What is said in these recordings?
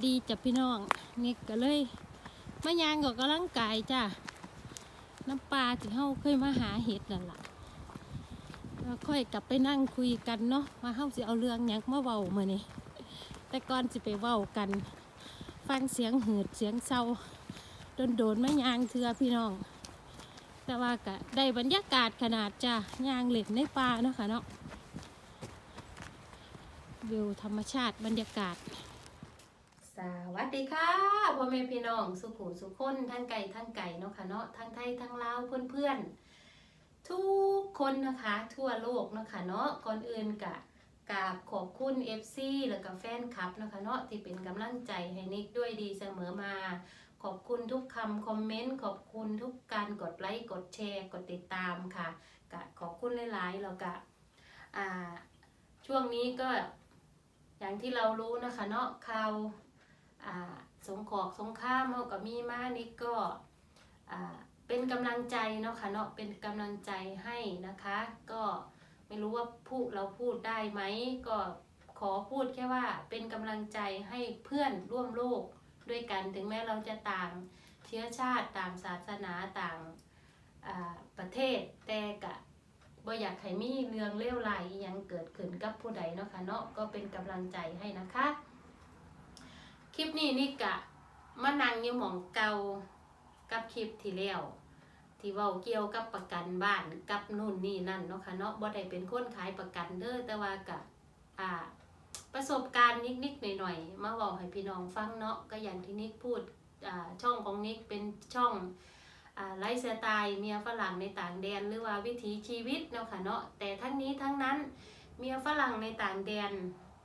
ดีจ้ะพี่น้องนี่ก็เลยมายางก็กำลังกายจ้ะน้ำปลาที่เฮาเคยมาหาเห็ดนั่นล่ะแล้วค่อยกลับไปนั่งคุยกันเนาะมาเฮาสิเอาเรื่องหยังมาเว้ามื้อนี้แต่ก่อนสิไปเว้ากัน ฟังเสียงหืดเสียงเศร้าโดนโดนๆมายางเถือพี่น้อง แต่ว่าก็ได้บรรยากาศขนาดจ้ะยางเหล็กในป่าเนาะค่ะเนาะวิวธรรมชาติบรรยากาศ วัสดีค่ะพ่อแม่พี่น้องสุขุสุขคนทั้งไก่ทั้งไก่เนาะค่ะเนาะทั้งไทยทั้งลาวเพื่อนๆ ทุกคนนะคะทั่วโลกเนาะค่ะเนาะก่อนอื่นกะกราบขอบคุณ FC แล้วก็แฟนคลับเนาะค่ะเนาะที่เป็นกำลังใจให้นิกด้วยดีเสมอมา ขอบคุณทุกคำคอมเมนต์ขอบคุณทุกการกดไลค์กดแชร์กดติดตามค่ะกะขอบคุณหลายๆแล้วก็ช่วงนี้ก็อย่างที่เรารู้นะคะเนาะข่าว สงขอกสงข้ามเฮากับมีมานี่ก็เป็นกำลังใจเนาะค่ะเนาะเป็นกำลังใจให้นะคะ ก็ไม่รู้ว่าพูดเราพูดได้ไหมก็ขอพูดแค่ว่าเป็นกำลังใจให้เพื่อนร่วมโลกด้วยกันถึงแม้เราจะต่างเชื้อชาติต่างศาสนาต่างประเทศแต่กะบ่อยากให้มีเรื่องเลวร้ายอิหยังเกิดขึ้นกับผู้ใดเนาะค่ะเนาะก็เป็นกำลังใจให้นะคะ คลิปนี้นี่กะมานั่งอยู่หมองเก่ากับคลิปที่แล้วที่เว้าเกี่ยวกับประกันบ้านกับนู่นนี่นั่นเนาะค่ะเนาะบ่ได้เป็นคนขายประกันเด้อแต่ว่ากะอ่า ประสบการณ์นิดๆหน่อยๆมาเว้าให้พี่น้องฟังเนาะก็อย่างที่นิกพูดอ่าช่องของนิกเป็นช่องไลฟ์สไตล์เมียฝรั่งในต่างแดนหรือว่าวิถีชีวิตเนาะค่ะเนาะแต่ทั้งนี้ทั้งนั้นเมียฝรั่งในต่างแดน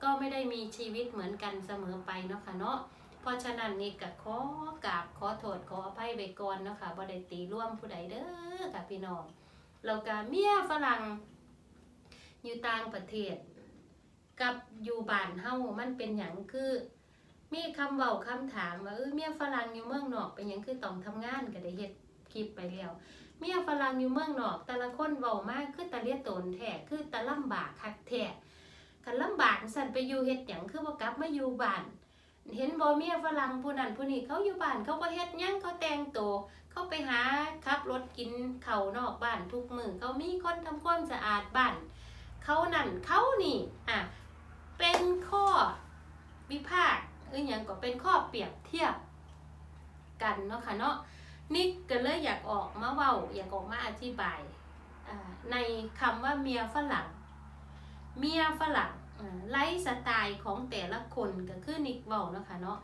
ก็ไม่ได้มีชีวิตเหมือนกันเสมอไปเนาะค่ะเนาะเพราะฉะนั้นนี่ก็ขอกราบขอโทษขออภัยไว้ก่อนเนาะค่ะบ่ได้ตีร่วมผู้ใดเด้อค่ะพี่น้องแล้วก็เมียฝรั่งอยู่ต่างประเทศ กับอยู่บ้านเฮามันเป็นหยังคือมีคำเว้าคำถามว่าเออเมียฝรั่งอยู่เมืองนอกเป็นหยังคือต้องทำงานก็ได้เฮ็ดคลิปไปแล้วเมียฝรั่งอยู่เมืองนอก แต่ละคนเว้ามากคือตะเลียตนแท้คือตะลำบากคักแท้ คันลำบากสั่นไปอยู่เฮ็ดหยังคือบ่กลับมาอยู่บ้านเห็นบ่เมียฝรั่งผู้นั้นผู้นี้เขาอยู่บ้านเขาบ่เฮ็ดหยังเขาแต่งตัวเขาไปหาขับรถกินข้าวนอกบ้านทุกมือเขามีคนทำความสะอาดบ้านเขานั่นเขานี่อะเป็นข้อวิพากษ์เอ้ยยังก็เป็นข้อเปรียบเทียบกันเนาะค่ะเนาะนิกก็เลยอยากออกมาเว้าอยากออกมาอธิบายในคำว่าเมียฝรั่ง เมียฝรั่ง ไลฟ์สไตล์ของแต่ละคนก็คือนิกเว้าเนะคะเนาะ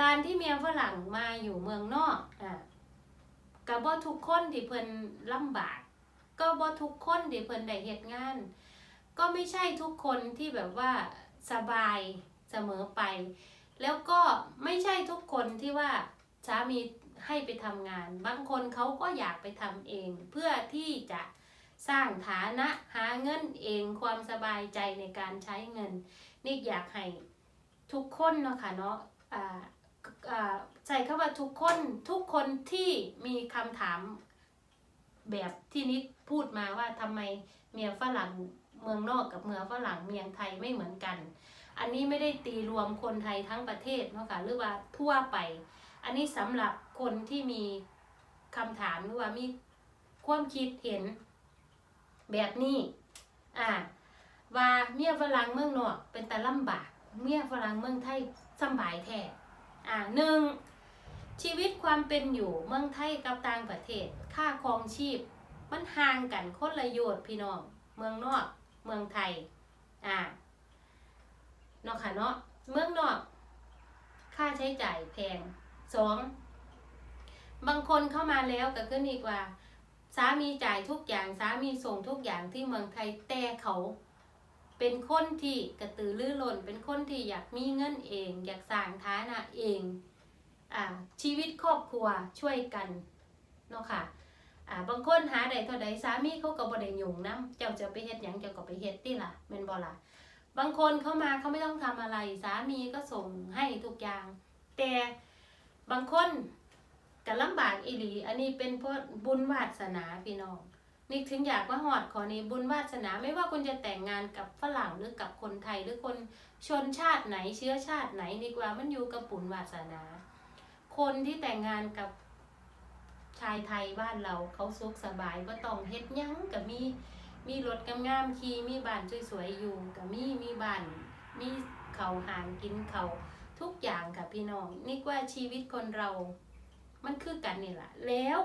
การที่เมียฝรั่งมาอยู่เมืองนอกอก็บ่ทุกคนที่เพิ่นลำบาก ก็บ่ทุกคนที่เพิ่นได้เฮ็ดงาน ก็ไม่ใช่ทุกคนที่แบบว่าสบายเสมอไป แล้วก็ไม่ใช่ทุกคนที่ว่าสามีให้ไปทำงาน บางคนเขาก็อยากไปทำเอง เพื่อที่จะ สร้างฐานะหาเงินเองความสบายใจในการใช้เงิน นี่อยากให้ทุกคนเนาะค่ะเนาะใส่คำว่าทุกคนทุกคนที่มีคำถามแบบที่นิดพูดมาว่าทำไมเมียฝรั่งเมืองนอกกับเมืองฝรั่งเมียงไทยไม่เหมือนกัน อันนี้ไม่ได้ตีรวมคนไทยทั้งประเทศเนาะค่ะหรือว่าทั่วไป อันนี้สำหรับคนที่มีคำถามหรือว่ามีความคิดเห็น แบบนี้ อ่า ว่าเมียฝรั่งเมืองนอกเป็นแต่ลำบาก เมียฝรั่งเมืองไทยสบายแท้ อ่าหนึ่งชีวิตความเป็นอยู่เมืองไทยกับต่างประเทศ ค่าครองชีพ มันห่างกันคนละโยชน์พี่น้อง เมืองนอก เมืองไทย อ่า เนาะค่ะเนาะ เมืองนอก ค่าใช้จ่ายแพงสองบางคนเข้ามาแล้วก็ขึ้นอีกว่า สามีจ่ายทุกอย่างสามีส่งทุกอย่างที่เมืองไทยแต่เขาเป็นคนที่กระตือรือร้นเป็นคนที่อยากมีเงินเอง อยากสร้างฐานะเองอ่าชีวิตครอบครัวช่วยกันเนาะค่ะอ่าบางคนหาได้เท่าใดสามีเขาก็บ่ได้ยุ่งนํเจ้าจะไปเฮ็ดหยังเจ้าก็ไปเฮ็ดติล่ะแม่นบ่ล่ะบางคนเข้ามาเขาไม่ต้องทำอะไร สามีก็ส่งให้ทุกอย่าง แต่บางคน ก็ลำบากอีหลี อันนี้เป็นเพราะบุญวาสนาพี่น้องนิกถึงอยากว่าหอดขอนี้บุญวาสนาไม่ว่าคุณจะแต่งงานกับฝรั่งหรือกับคนไทยหรือคนชนชาติไหนเชื้อชาติไหนนิกว่ามันอยู่กับบุญวาสนา คนที่แต่งงานกับชายไทยบ้านเราเขาสุขสบายก็ต้องเฮ็ดยังกับมีมีรถงามๆขี่มีบ้านสวยๆอยู่กับมีมีบ้านมีเขาหางกินเขาทุกอย่างค่ะพี่น้องนิกว่าชีวิตคนเรา มันคือกันนี่แหละแล้ว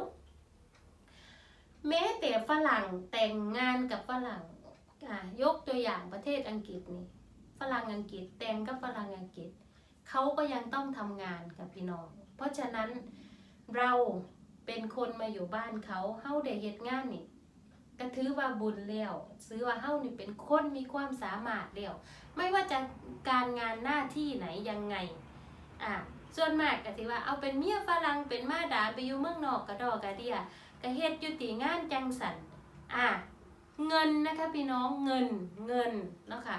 แม้แต่ฝรั่งแต่งงานกับฝรั่งอะยกตัวอย่างประเทศอังกฤษนี่ฝรั่งอังกฤษแต่งกับฝรั่งอังกฤษเขาก็ยังต้องทำงานกับพี่น้อง เพราะฉะนั้นเราเป็นคนมาอยู่บ้านเขาเฮาได้เฮ็ดงานนี่ก็ถือว่าบุญแล้วซื้อว่าเฮานี่เป็นคนมีความสามารถแล้วไม่ว่าจะการงานหน้าที่ไหนยังไงอะ ส่วนมากก็สิว่าเอาเป็นเมียฝรั่งเป็นมาดามไปอยู่เมืองนอกกระดอกกระเดียก็เฮ็ดยู่ตีงานจังสันอะเงินนะคะพี่น้องเงินเงินเนาะค่ะ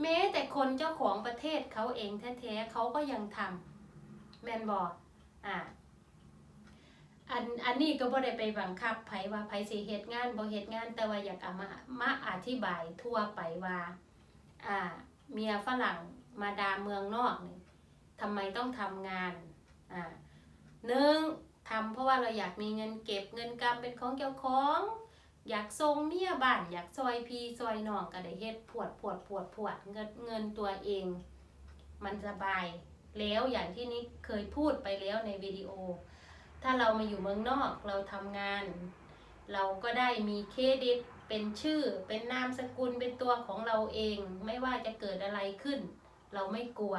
แม้แต่คนเจ้าของประเทศเขาเองแท้ๆเขาก็ยังทำแมนบออะอันอันนี้ก็บ่ได้ไปบังคับไผว่าไผสิเฮ็ดงานบ่เฮ็ดงานแต่ว่าอยากเอามามาอธิบายทั่วไปว่า อ่า เมียฝรั่งมาดาเมืองนอกนี่ ทำไมต้องทำงานอ่าหนึ่งทำเพราะว่าเราอยากมีเงินเก็บเงินกำเป็นของเจ้าของ อยากทรงเมียบ้านอยากซอยพีซอยน้องก็ได้เฮ็ดปวดปวดปวดปวดเงินเงินตัวเอง มันสบายแล้วอย่างที่นิกเคยพูดไปแล้วในวิดีโอ ถ้าเรามาอยู่เมืองนอกเราทำงาน เราก็ได้มีเครดิตเป็นชื่อ เป็นนามสกุลเป็นตัวของเราเอง ไม่ว่าจะเกิดอะไรขึ้น เราไม่กลัว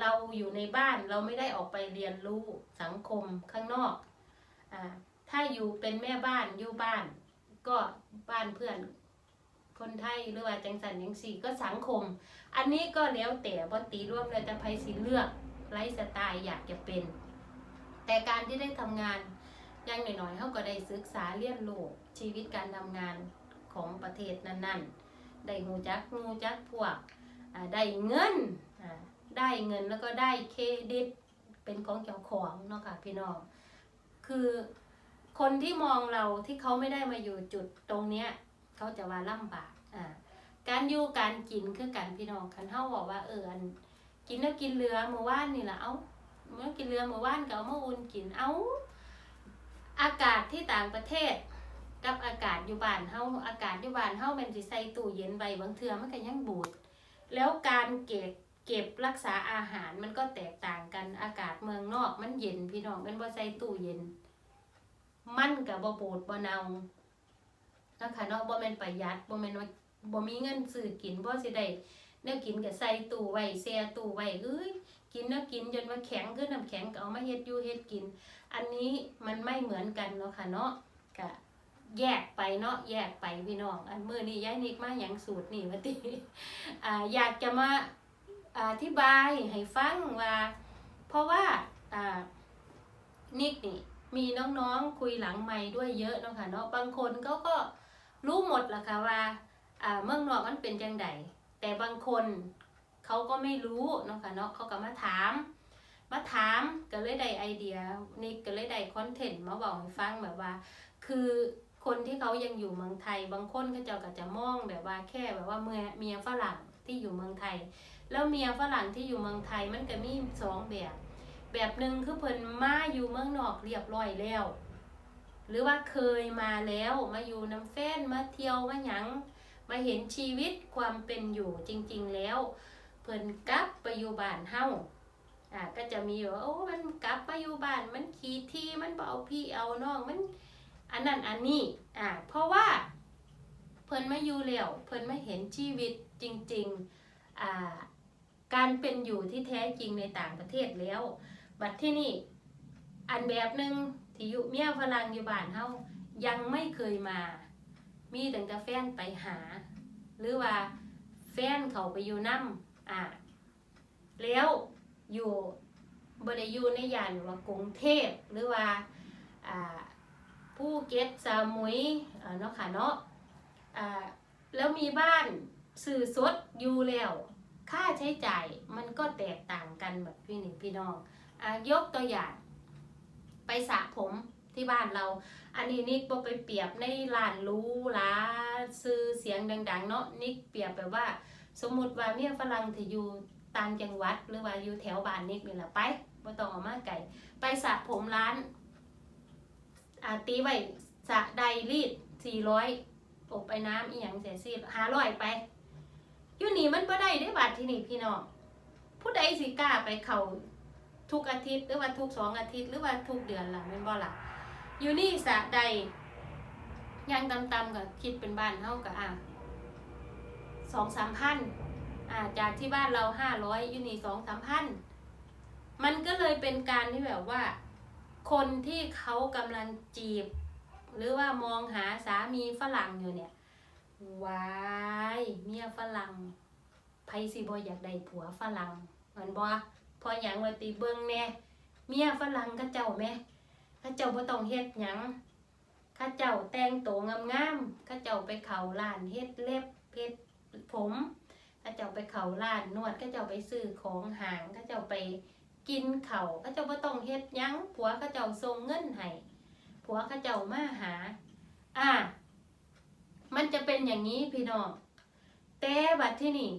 เราอยู่ในบ้านเราไม่ได้ออกไปเรียนรู้สังคมข้างนอกอถ้าอยู่เป็นแม่บ้านอยู่บ้าน ก็บ้านเพื่อนคนไทยหรือว่าจังสันจังสี่ก็สังคม อันนี้ก็แล้วแต่บตีร่วมเลยแต่ไพสิเลือกไลฟ์สไตล์อยากจะเป็น แต่การที่ได้ทำงานยังหน่อยๆเขาก็ได้ศึกษาเรียนรู้ชีวิตการทำงานของประเทศนั้นๆ ได้หูจักหูจักพวกได้เงิน ได้เงินแล้วก็ได้เครดิตเป็นของเจ้าของเนาะค่ะพี่น้องคือคนที่มองเราที่เขาไม่ได้มาอยู่จุดตรงเนี้ยเขาจะว่าลำบากอ่าการอยู่การกินคือการพี่น้องคันเฮาบอกว่าเอออันกินแล้วกินเรือมื่อวานนี่แหละเอาเมื่อกินเรือมื่อวานก็เอามาอุ่นกินเอาอากาศที่ต่างประเทศ กับอากาศอยู่บ้านเฮาอากาศอยู่บ้านเฮาแมันสิใส่ตู้เย็นไว้บางเทือมันก็ยังบูด แล้วการเก็บ เก็บรักษาอาหารมันก็แตกต่างกันอากาศเมืองนอก มันเย็นพี่น้องมันบ่ใส่ตู้เย็น มันกับบ่บูดบ่เนานะคะเนาะบ่แม่นประหยัดบ่แม่นว่าบ่มีเงินซื้อกินบ่สิได้แนวกินก็ใส่ตู้ไว้แช่ตู้ไว้เอ้ยกินแล้วกินจนว่าแข็งคือน้ำแข็งก็เอามาเฮ็ดอยู่เฮ็ดกิน อันนี้มันไม่เหมือนกันเนาะค่ะเนาะก็แยกไปเนาะแยกไปพี่น้อง อันมื้อนี้ย้ายนิกมาหยังสูตรนี่ว่าติอ่าอยากจะมา อธิบายให้ฟังว่า เพราะว่านิกนี่มีน้องๆคุยหลังไม่ด้วยเยอะเนาะค่ะเนาะบางคนเขาก็รู้หมดละค่ะว่าอ่าเมืองนอกมันเป็นจังไดแต่บางคนเขาก็ไม่รู้เนาะค่ะเนาะเขาก็มาถาม มาถามก็เลยได้ไอเดียนิกก็เลยได้คอนเทนต์มาบอกให้ฟังแบบว่า คือคนที่เขายังอยู่เมืองไทย บางคนเขาเจ้าก็จะมองแบบว่าแค่แบบว่าเมียเมียฝรั่งที่อยู่เมืองไทย แล้วเมียฝรั่งที่อยู่เมืองไทยมันก็มีสองแบบ แบบหนึ่งคือเพิ่นมาอยู่เมืองนอกเรียบร้อยแล้ว หรือว่าเคยมาแล้วมาอยู่น้ำแฟนมาเที่ยวมาหยังมาเห็นชีวิตความเป็นอยู่จริง ๆแล้ว เพิ่นกลับไปอยู่บ้านเฮาอ่าก็จะมีว่าโอ้มันกลับมาอยู่บ้านมันขี้ที่มันบ่เอาพี่เอาน้องมันอันนั้นอันนี้อ่าเพราะว่า เพิ่นมาอยู่แล้วเพิ่นมาเห็นชีวิตจริง ๆอ่า การเป็นอยู่ที่แท้จริงในต่างประเทศแล้ว บัดที่นี่อันแบบหนึ่งที่อยู่เมียฝรั่งอยู่บ้านเฮายังไม่เคยมา มีแต่แต่แฟนไปหา หรือว่าแฟนเขาไปอยู่น้ำอ่าแล้วอยู่บริยูในย่านว่ากรุงเทพหรือว่าผู้เก็ตสามุยเนาะค่ะเนาะแล้วมีบ้านสื่อสดอยู่แล้ว ค่าใช้จ่ายมันก็แตกต่างกันแบบพี่หนี่พี่น้องอยกตัวอย่าง ไปสระผมที่บ้านเรา อันนี้นิกบ่ไปเปรียบในร้านรู้ร้านซื้อเสียงดัง ๆ เนาะนิกเปรียบแบบว่า สมมติว่าเมียฝรั่งที่อยู่ต่างจังหวัด หรือว่าอยู่แถวบ้านนิกนี่แหละไปบ่ต้องเออกมาไกลไปสระผมร้านอาตีไว้สระใดรีด400อยอบไปน้ำอีหยังเสียสิ500ไป อยู่นี่มันบ่ได้ได้บาทที่นี่พี่น้องผู้ใดสิกล้าไปเขาทุกอาทิตย์หรือว่าทุกสองอาทิตย์หรือว่าทุกเดือนล่ะแม่นบ่ล่ะอยู่นี่สระใดยังตำๆก็คิดเป็นบ้านเท่ากับอะสองสามพันอ่าจากที่บ้านเราห้าร้อยอยู่นี่สองสามพันมันก็เลยเป็นการที่แบบว่า คนที่เขากำลังจีบ หรือว่ามองหาสามีฝรั่งอยู่เนี่ย วายเมียฝรั่งไพสิบอยากได้ผัวฝรั่งเหมือนบอพออย่างว่าตีเบิงแน่เมียฝรั่งก็เจ้าแม่ข้าเจ้าบ่ต้องเฮ็ดหยังข้าเจ้าแต่งตัวงามๆข้าเจ้าไปเข้าร้านเฮ็ดเล็บเฮ็ดผมข้าเจ้าไปเข้าร้านนวดข้าเจ้าไปซื้อของห่างข้าเจ้าไปกินเข้าข้าเจ้าบ่ต้องเฮ็ดหยังผัวข้าเจ้าส่งเงินให้ผัวข้าเจ้ามาหา นี้พี่น้องแต่บัดที่นี่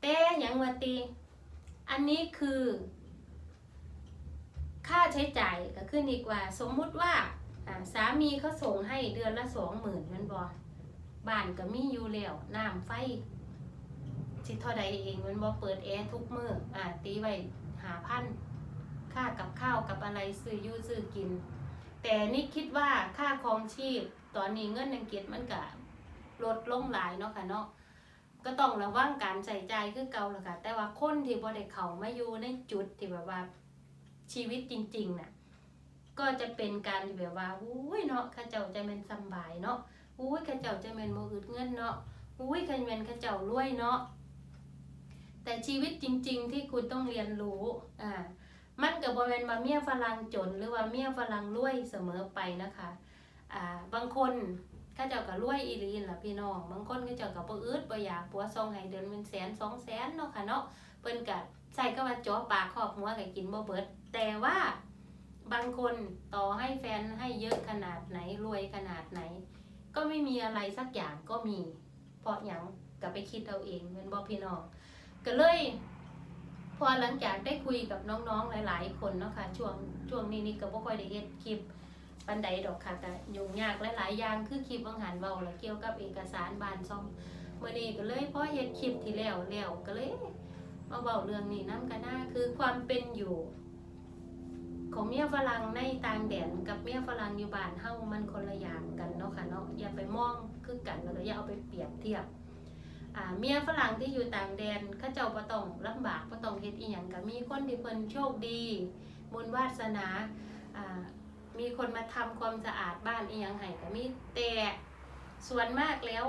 แต่หยังว่าติอันนี้คือ ค่าใช้จ่ายก็ขึ้นอีกว่า สมมุติว่าอ่าสามีเขาส่งให้เดือนละสองหมื่นมันบอบ้านก็มีอยู่แล้วน้ำไฟสิเท่าใดเองมันบอเปิดแอร์ทุกมืออ่าตีไว้หาพันค่ากับข้าวกับอะไรซื้ออยู่ซื้อกิน แต่นี่คิดว่าค่าครองชีพตอนนี้เงินอังกฤษมันก็ ลดลงหลายเนาะค่ะเนาะก็ต้องระวังการใส่ใจคือเก่าละค่ะ แต่ว่าคนที่บ่ได้เขามาอยู่ในจุดที่แบบว่าชีวิตจริงๆน่ะก็จะเป็นการที่แบบว่าอุ้ยเนาะข้าเจ้าจะเป็นสำบายเนาะอุ้ยข้าเจ้าจะเป็นโมอึดเงินเนาะอุ้ยข้าเป็นข้าเจ้ารวยเนาะแต่ชีวิตจริง ๆ ที่คุณต้องเรียนรู้อ่ามันกับบริเวณมาเมียฝรั่งจน หรือว่าเมียฝรั่งรวยเสมอไปนะคะอ่าบางคน ข้าเจ้าก็รวยอีลีนล่ะพี่น้องบางคนข้าเจ้าก็บ่อึดบ่อยากปัวซองให้เดือนเป็นแสนสองแสนเนาะค่ะเนาะเพิ่นก็ใส่ก็ว่าจ่อปากขอบหัวก็กินบ่เบิด แต่ว่าบางคนต่อให้แฟนให้เยอะขนาดไหนรวยขนาดไหน ก็ไม่มีอะไรสักอย่างก็มี เพราะอย่างก็ไปคิดเอาเองเป็นบอพี่น้องก็เลยพอหลังจากได้คุยกับน้องๆหลาย ๆ คนเนาะค่ะช่วงช่วงนี้นี่ก็บ่ค่อยได้เฮ็ดคลิป ปันใดดอกค่ะแต่ยุ่งยากหลายๆอย่างคือคลิปบางหันเว้าแล้วเกี่ยวกับเอกสารบานซ่อมเมื้อนี้ก็เลยพอเฮ็ดคลิปที่แล้วแล้วก็เลยมาเบาเรื่องนี้น้ำกันหน้าคือความเป็นอยู่ ของเมียฝรั่งในต่างแดนกับเมียฝรั่งอยู่บ้านเฮามันคนละอย่างกันเนาะค่ะเนาะอย่าไปมองคือกันแล้วก็อย่าเอาไปเปรียบเทียบเมียฝรั่งที่อยู่ต่างแดนเขาเจ้าบ่ต้องลำบากบ่ต้องเฮ็ดอีหยังก็มีคนที่เพิ่นโชคดี บุญวาสนา มีคนมาทำความสะอาดบ้านอีหยังให้ก็มีแต่ส่วนมากแล้ว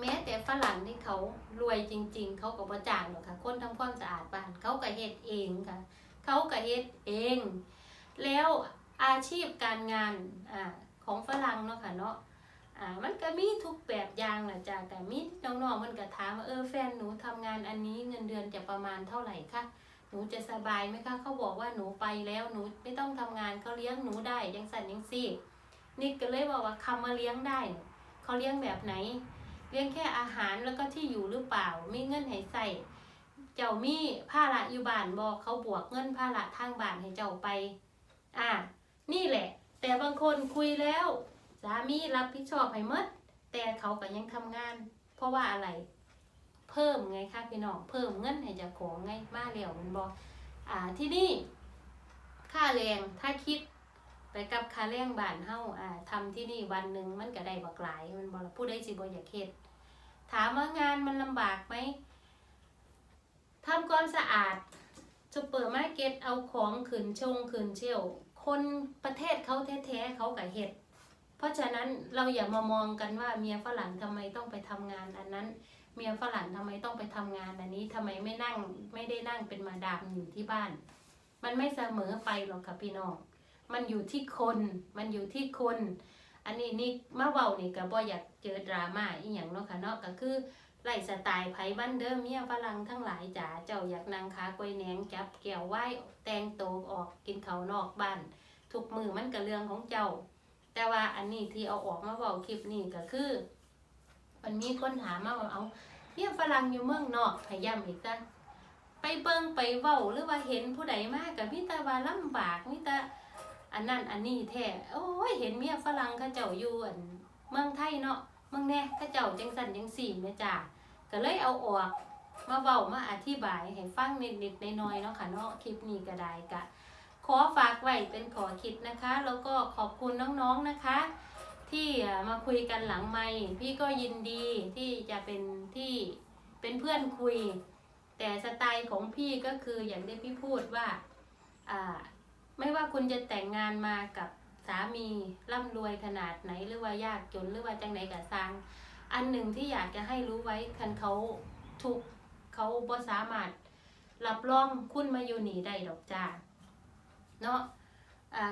แม้แต่ฝรั่งที่เขารวยจริง ๆ เขาก็บ่จ้างหรอกค่ะ คนทำความสะอาดบ้านเขาก็เฮ็ดเองค่ะ เขาก็เฮ็ดเอง แล้วอาชีพการงานอ่าของฝรั่งเนาะค่ะเนาะอ่ามันก็มีทุกแบบอย่างแหละจ้ะแต่มีน้องๆมันก็ถามว่าเออแฟนหนูทำงานอันนี้เงินเดือนจะประมาณเท่าไหร่คะ หนูจะสบายไหมคะเขาบอกว่าหนูไปแล้วหนูไม่ต้องทำงานเขาเลี้ยงหนูได้ยังสั่นยังซี่นี่ก็เลยบอกว่าคำว่าเลี้ยงได้เขาเลี้ยงแบบไหน เลี้ยงแค่อาหารแล้วก็ที่อยู่หรือเปล่ามีเงินให้ใส่เจ้ามีผ้าละอยู่บ้านบอกเขาบวกเงินผ้าละทางบ้านให้เจ้าไป อ่า นี่แหละ แต่บางคนคุยแล้วสามีรับผิดชอบให้หมดแต่เขาก็ยังทำงาน เพราะว่าอะไร เพิ่มไงคะพี่น้องเพิ่มเงินให้เจ้าของไงมาแล้วมันบอกอ่าที่นี่ค่าแรงถ้าคิดไปกับค่าแรงบ้านเฮาอ่าทำที่นี่วันหนึ่งมันก็ได้บักหลายมันบอกผู้ใดสิบ่อยากเฮ็ดถามว่างานมันลำบากไหมทำความสะอาดซูเปอร์มาร์เก็ตเอาของขืนชงขืนเชี่ยว คนประเทศเขาแท้ๆเขาก็เฮ็ด เพราะฉะนั้นเราอย่ามามองกันว่าเมียฝรั่งทำไมต้องไปทำงานอันนั้น เมียฝรั่งทำไมต้องไปทำงานอันนี้ทำไมไม่นั่งไม่ได้นั่งเป็นมาดามอยู่ที่บ้าน มันไม่เสมอไปหรอกค่ะพี่น้อง มันอยู่ที่คน มันอยู่ที่คน อันนี้นี่มาเว้านี่ก็บ่อยากเจอดราม่าอีหยังเนาะค่ะเนาะก็คือไล่สไตล์ไผบ้านเด้อเมียฝรั่งทั้งหลายจ๋าเจ้าอยากนั่งขากวยแหนงจับแก้วไหว้แต่งโตออกกินเขานอกบ้าน ทุกมือมันก็เรื่องของเจ้า แต่ว่าอันนี้ที่เอาออกมาเว้าคลิปนี้ก็คือ มันมีคนถามมาว่าเอาเนี่ยฝรั่งอยู่เมืองนอกให้ย้ำอีกจ้ะไปเบิงไปเว้าหรือว่าเห็นผู้ใดมากกับมีแต่ว่าลำบากมีต่อันนั้นอันนี้แท้โอ้ยเห็นเมียฝรั่งเขาเจ้าอยู่อันเมืองไทยเนาะเมืองแน่เขาเจ้าจังสันจังสี่แม่จ้าก็เลยเอาออกมาเว้ามาอธิบายให้ฟังนิดๆน้อยๆเนาะค่ะเนาะคลิปนี้ก็ได้กะขอฝากไว้เป็นขอคิดนะคะ แล้วก็ขอบคุณน้องๆนะคะ ที่มาคุยกันหลังไมค์พี่ก็ยินดีที่จะเป็นที่เป็นเพื่อนคุย แต่สไตล์ของพี่ก็คืออย่างที่พี่พูดว่าไม่ว่าคุณจะแต่งงานมากับสามีร่ำรวยขนาดไหนหรือว่ายากจนหรือว่าจังไหนกับสร้างอันหนึ่งที่อยากจะให้รู้ไว้คันเขาทุกเขาบ่สามารถรับรองคุณมาอยู่หนีได้ดอกจ้าเนาะ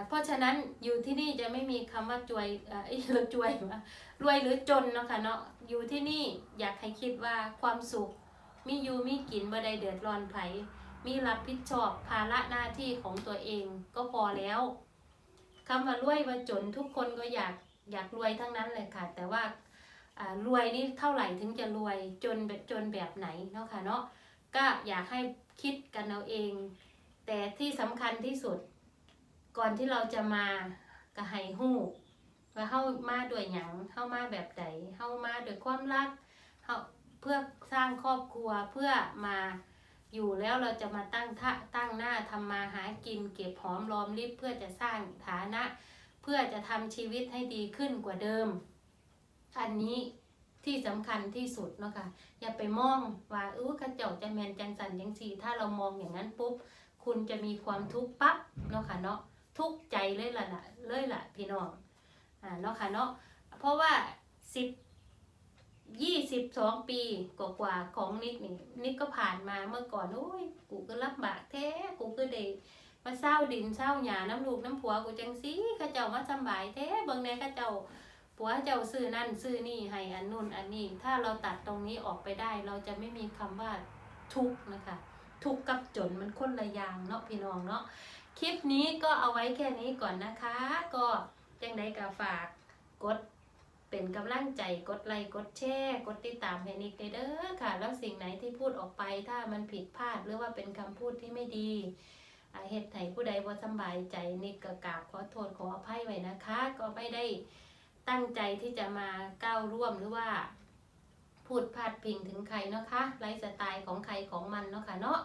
เพราะฉะนั้นอยู่ที่นี่จะไม่มีคำว่าจวยเอ้ยเราจวยว่ะรวยหรือจนเนาะค่ะเนาะอยู่ที่นี่อยากให้คิดว่าความสุขมีอยู่มีกินบ่ได้เดือดร้อนไผมีรับผิดชอบภาระหน้าที่ของตัวเองก็พอแล้วคำว่ารวยว่าจนทุกคนก็อยากอยากรวยทั้งนั้นเลยค่ะ แต่ว่าอ่ารวยนี่เท่าไหร่ถึงจะรวยจนแบบจนแบบไหนเนาะค่ะเนาะก็อยากให้คิดกันเอาเอง แต่ที่สำคัญที่สุด ก่อนที่เราจะมาก็ให้ฮู้ว่าเฮามาด้วยหยังเฮามาแบบใดเฮามาด้วยความรักเฮาเพื่อสร้างครอบครัวเพื่อมาอยู่แล้วเราจะมาตั้งท่าตั้งหน้าทำมาหากิน เก็บหอมรอมริบเพื่อจะสร้างฐานะ เพื่อจะทำชีวิตให้ดีขึ้นกว่าเดิม อันนี้ที่สำคัญที่สุดเนาะค่ะอย่าไปมองว่าอู้ข้าเจ้าจะแมนจังสันจังสีถ้าเรามองอย่างนั้นปุ๊บ คุณจะมีความทุกข์ปั๊บเนาะค่ะเนาะ ทุกข์ใจเลยล่ะนะเลยล่ะพี่น้องอ่าเนาะค่ะเนาะเพราะว่าสิบยี่สิบสองปีกว่าๆของนิกนี่นิกก็ผ่านมาเมื่อก่อนโอ้ยกูก็รับบากแท้กูก็เด็กมาเศร้าดินเศร้าหยาน้ำลูกน้ำผัวกูจังสีข้าเจ้ามาสำบายแท้บิ่งแน่ข้าเจ้าผัวเจ้าซื้อนั่นซื้อนี่ให้อันนู่นอันนี้ ถ้าเราตัดตรงนี้ออกไปได้ เราจะไม่มีคำว่าทุกข์นะคะ ทุกข์กับจนมันคนละอย่างเนาะพี่น้องเนาะ คลิปนี้ก็เอาไว้แค่นี้ก่อนนะคะ ก็จังไดก็ฝากกดเป็นกำลังใจกดไลค์กดแชร์กดติดตามให้นิกเด้อค่ะ แล้วสิ่งไหนที่พูดออกไปถ้ามันผิดพลาดหรือว่าเป็นคำพูดที่ไม่ดีเหตุไหนผู้ใดบ่สบายใจนิกก็กราบขอโทษขออภัยไว้นะคะ ก็ไม่ได้ตั้งใจที่จะมาก้าวร่วมหรือว่า พูดพาดพิงถึงใครเนาะคะไลฟ์สไตล์ของใครของมันเนาะค่ะเนาะ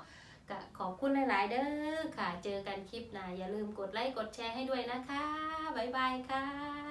ก็ขอบคุณหลาย ๆ เด้อค่ะ เจอกันคลิปหน้าอย่าลืมกดไลค์กดแชร์ให้ด้วยนะคะ บ๊ายบายค่ะ